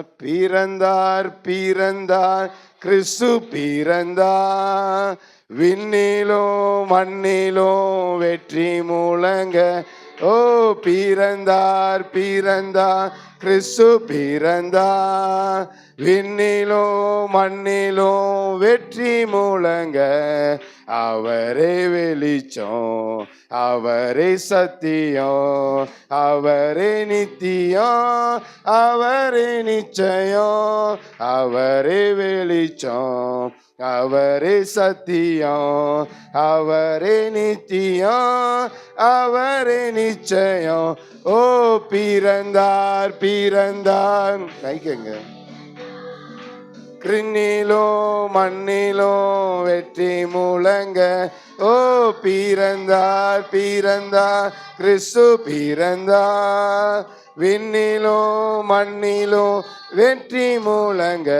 பிறந்தார் பிறந்தார் கிறிஸ்து பிறந்தார். விண்ணிலோ மண்ணிலோ வெற்றி முழங்க ஓ பிறந்தார் பிறந்தார் கிறிஸ்து பிறந்தார். விண்ணிலோ மண்ணிலோ வெற்றி மூலங்க அவரே வெளிச்சம் அவரே சத்தியம் அவரே நித்தியம் அவரே நிச்சயம் அவரே வெளிச்சம் அவரே சத்தியம் அவரே நித்தியம் அவரே நிச்சயம். ஓ பிறந்தார் பிறந்தார் கைக்கங்க கிருண்ணிலோ மண்ணிலோ வெற்றி முழங்க. ஓ பிறந்தார் பிறந்தார். கிறிஸ்து பிறந்தார். விண்ணிலோ மண்ணிலோ வெற்றி முழங்க.